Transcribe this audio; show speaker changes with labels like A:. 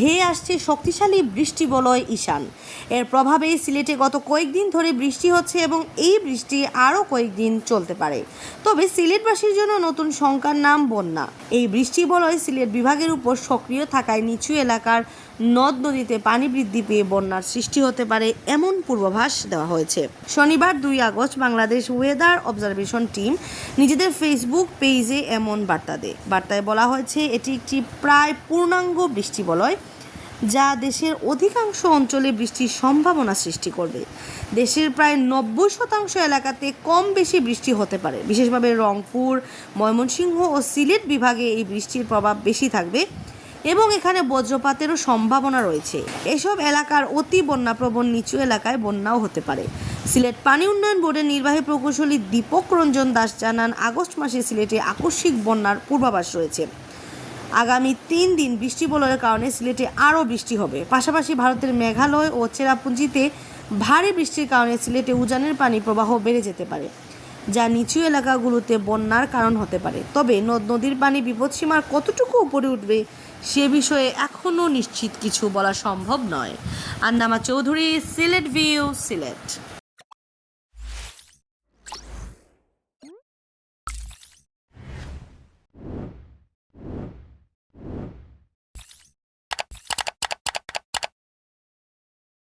A: ধেয়ে আসছে শক্তিশালী বৃষ্টি বলয় ঈশান। এর প্রভাবে সিলেটে গত কয়েকদিন ধরে বৃষ্টি হচ্ছে এবং এই বৃষ্টি আরও কয়েকদিন চলতে পারে। তবে সিলেটবাসীর জন্য নতুন শঙ্কার নাম বন্যা। এই বৃষ্টি বলয় সিলেট বিভাগের উপর সক্রিয় থাকায় নিচু এলাকার নদ নদীতে পানি বৃদ্ধি পেয়ে বন্যার সৃষ্টি হতে পারে এমন পূর্বাভাস দেওয়া হয়েছে। শনিবার দুই August Bangladesh weather observation team নিজেদের ফেসবুক পেজে এমন বার্তা দেয়। বার্তায় বলা হয়েছে, এটি একটি প্রায় পূর্ণাঙ্গ বৃষ্টি বলয়। যা দেশের অধিকাংশ অঞ্চলে বৃষ্টির সম্ভাবনা সৃষ্টি করবে। দেশের প্রায় নব্বই শতাংশ এলাকাতে কম বেশি বৃষ্টি হতে পারে। বিশেষভাবে রংপুর, ময়মনসিংহ ও সিলেট বিভাগে এই বৃষ্টির প্রভাব বেশি থাকবে এবং এখানে বজ্রপাতেরও সম্ভাবনা রয়েছে। এসব এলাকার অতি বন্যাপ্রবণ নিচু এলাকায় বন্যাও হতে পারে। সিলেট পানি উন্নয়ন বোর্ডের নির্বাহী প্রকৌশলী দীপক রঞ্জন দাস জানান, আগস্ট মাসে সিলেটে আকস্মিক বন্যার পূর্বাভাস রয়েছে। আগামী তিন দিন বৃষ্টি বলয়ের কারণে সিলেটে আরও বৃষ্টি হবে। পাশাপাশি ভারতের মেঘালয় ও চেরাপুঞ্জিতে ভারী বৃষ্টির কারণে সিলেটে উজানের পানি প্রবাহ বেড়ে যেতে পারে, যা নিচু এলাকাগুলোতে বন্যার কারণ হতে পারে। তবে নদ নদীর পানি বিপদসীমার কতটুকু উপরে উঠবে সে বিষয়ে এখনও নিশ্চিত কিছু বলা সম্ভব নয়। আন্নামা চৌধুরী, সিলেট ভিউ, সিলেট।